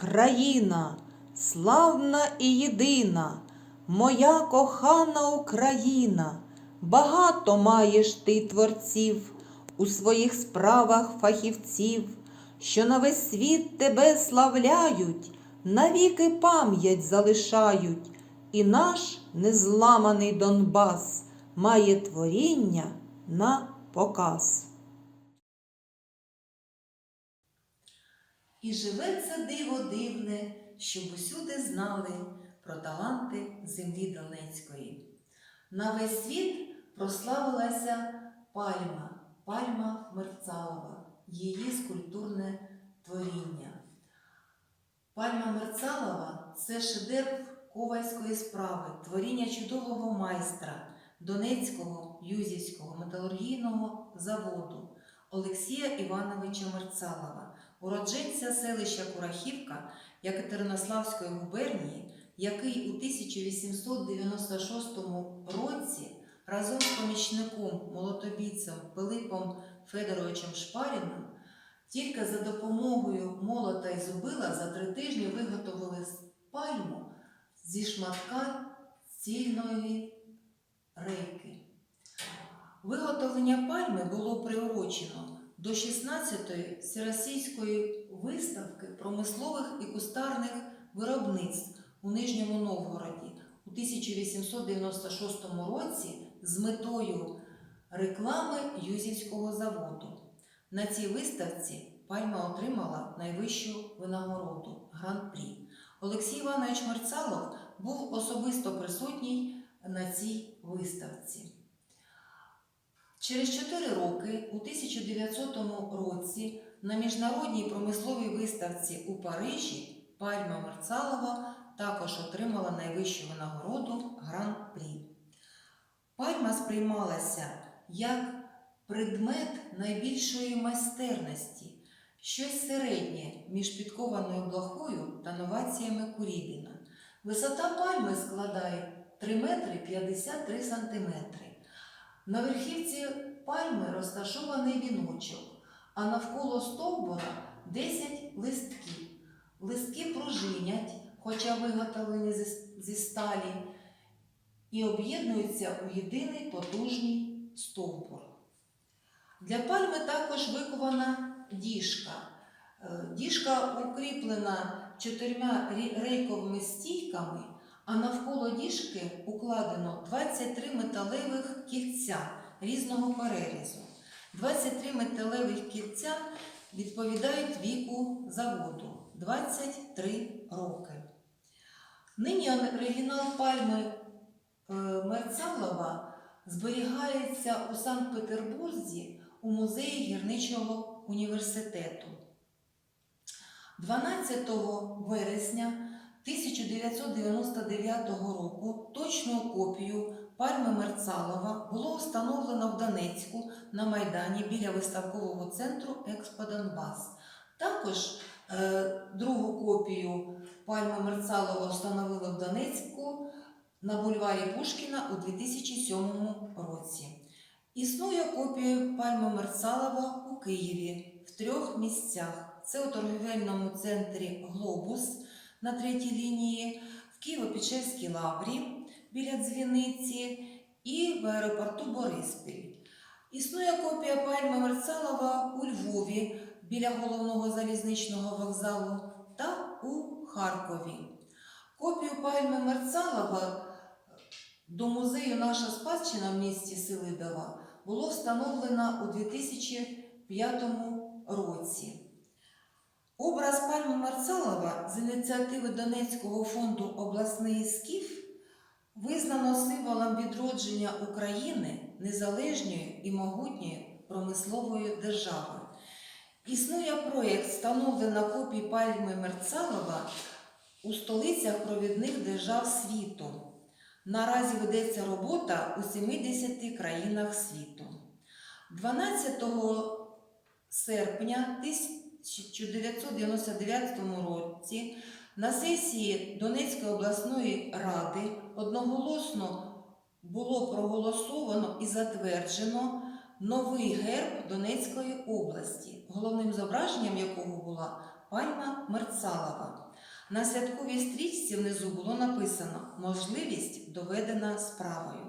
країна, славна і єдина, моя кохана Україна, багато маєш ти творців, у своїх справах фахівців, що на весь світ тебе славляють, навіки пам'ять залишають, і наш незламаний Донбас має творіння на показ. І живе це диво дивне, щоб усюди знали про таланти землі Донецької. На весь світ прославилася пальма, пальма Мерцалова, її скульптурне творіння. Пальма Мерцалова це шедевр ковальської справи, творіння чудового майстра Донецького Юзівського металургійного заводу Олексія Івановича Мерцалова уродженця селища Курахівка Якатеринославської губернії, який у 1896 році разом з помічником молотобійцем Пилипом Федоровичем Шпаріним тільки за допомогою молота і зубила за три тижні виготовили пальму зі шматка цільної рейки. Виготовлення пальми було приурочено до 16-ї всеросійської виставки промислових і кустарних виробництв у Нижньому Новгороді у 1896 році з метою реклами Юзівського заводу. На цій виставці пальма отримала найвищу винагороду гран-прі. Олексій Іванович Мерцалов був особисто присутній на цій виставці. Через 4 роки, у 1900 році, на міжнародній промисловій виставці у Парижі пальма Мерцалова також отримала найвищу винагороду Гран-прі. Пальма сприймалася як предмет найбільшої майстерності, щось середнє між підкованою блохою та новаціями Курібіна. Висота пальми складає 3 метри 53 сантиметри. На верхівці пальми розташований віночок, а навколо стовбура 10 листків. Листки пружинять, хоча виготовлені зі- сталі, і об'єднуються у єдиний потужний стовбур. Для пальми також викована діжка. Е, Діжка укріплена чотирма рейковими стійками, а навколо діжки укладено 23 металевих кільця різного перерізу. 23 металевих кільця відповідають віку заводу 23 роки. Нині оригінал пальми е, Мерцалова зберігається у Санкт-Петербурзі у музеї гірничого університету. 12 вересня 1999 року точну копію пальми Мерцалова було встановлено в Донецьку на Майдані біля виставкового центру Експо Донбас. Також е, другу копію пальми Мерцалова встановили в Донецьку на бульварі Пушкіна у 2007 році. Існує копія пальми Мерцалова у Києві в трьох місцях. Це у торговельному центрі Глобус на третій лінії, в Києво-Печерській лаврі біля дзвіниці і в аеропорту Бориспіль. Існує копія пальми Мерцалова у Львові біля головного залізничного вокзалу та у Харкові. Копію пальми Мерцалова до музею Наша спадщина в місті Селидова було встановлено у 2005 році. Образ пальми Марцалова з ініціативи Донецького фонду обласний скіф визнано символом відродження України незалежньої і могутньої промислової держави. Існує проєкт встановлення копій пальми Мерцалова у столицях провідних держав світу. Наразі ведеться робота у 70 країнах світу. 12 серпня 1999 році на сесії Донецької обласної ради одноголосно було проголосовано і затверджено новий герб Донецької області, головним зображенням якого була пальма Мерцалова. На святковій стрічці внизу було написано можливість доведена справою.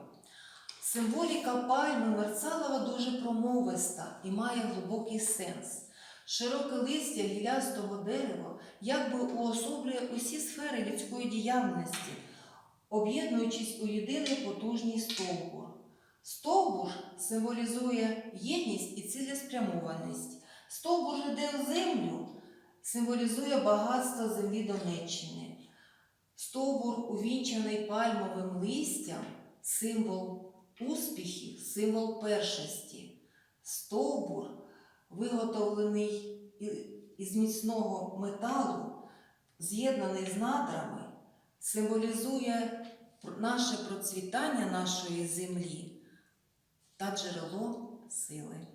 Символіка пальми Мерцалова дуже промовиста і має глибокий сенс. Широке листя гілястого дерева якби уособлює усі сфери людської діяльності, об'єднуючись у єдиний потужний стовбур. Стовбур символізує єдність і цілеспрямованість. Стовбур іде у землю символізує багатство землі Донеччини. Стовбур, увінчаний пальмовим листям, символ успіхів, символ першості. Стовбур, виготовлений із міцного металу, з'єднаний з надрами, символізує наше процвітання нашої землі та джерело сили.